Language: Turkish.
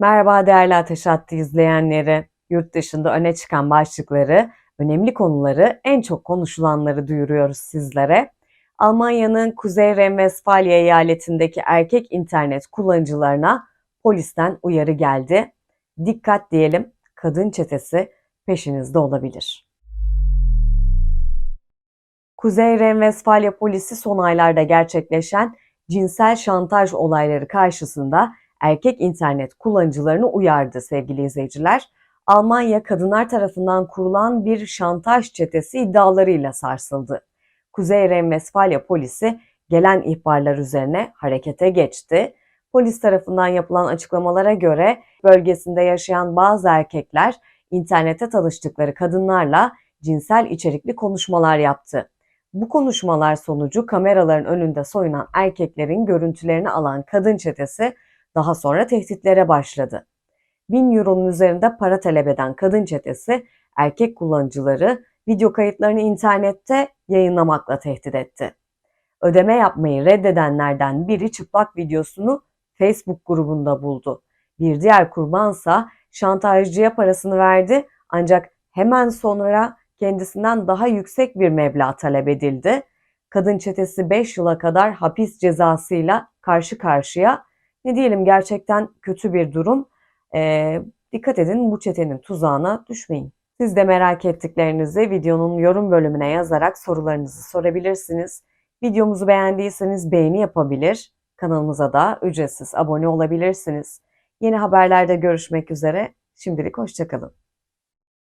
Merhaba değerli Ateş Hattı izleyenleri. Yurt dışında öne çıkan başlıkları, önemli konuları, en çok konuşulanları duyuruyoruz sizlere. Almanya'nın Kuzey Renvesfalya eyaletindeki erkek internet kullanıcılarına polisten uyarı geldi. Dikkat diyelim, kadın çetesi peşinizde olabilir. Kuzey Renvesfalya polisi son aylarda gerçekleşen cinsel şantaj olayları karşısında erkek internet kullanıcılarını uyardı sevgili izleyiciler. Almanya kadınlar tarafından kurulan bir şantaj çetesi iddialarıyla sarsıldı. Kuzey Renvesfalya polisi gelen ihbarlar üzerine harekete geçti. Polis tarafından yapılan açıklamalara göre bölgesinde yaşayan bazı erkekler internette tanıştıkları kadınlarla cinsel içerikli konuşmalar yaptı. Bu konuşmalar sonucu kameraların önünde soyunan erkeklerin görüntülerini alan kadın çetesi daha sonra tehditlere başladı. 1000 euronun üzerinde para talep eden kadın çetesi erkek kullanıcıları video kayıtlarını internette yayınlamakla tehdit etti. Ödeme yapmayı reddedenlerden biri çıplak videosunu Facebook grubunda buldu. Bir diğer kurbansa şantajcıya parasını verdi ancak hemen sonra kendisinden daha yüksek bir meblağ talep edildi. Kadın çetesi 5 yıla kadar hapis cezasıyla karşı karşıya. Ne diyelim gerçekten kötü bir durum. Ee, dikkat edin bu çetenin tuzağına düşmeyin. Siz de merak ettiklerinizi videonun yorum bölümüne yazarak sorularınızı sorabilirsiniz. Videomuzu beğendiyseniz beğeni yapabilir, kanalımıza da ücretsiz abone olabilirsiniz. Yeni haberlerde görüşmek üzere, şimdilik hoşçakalın.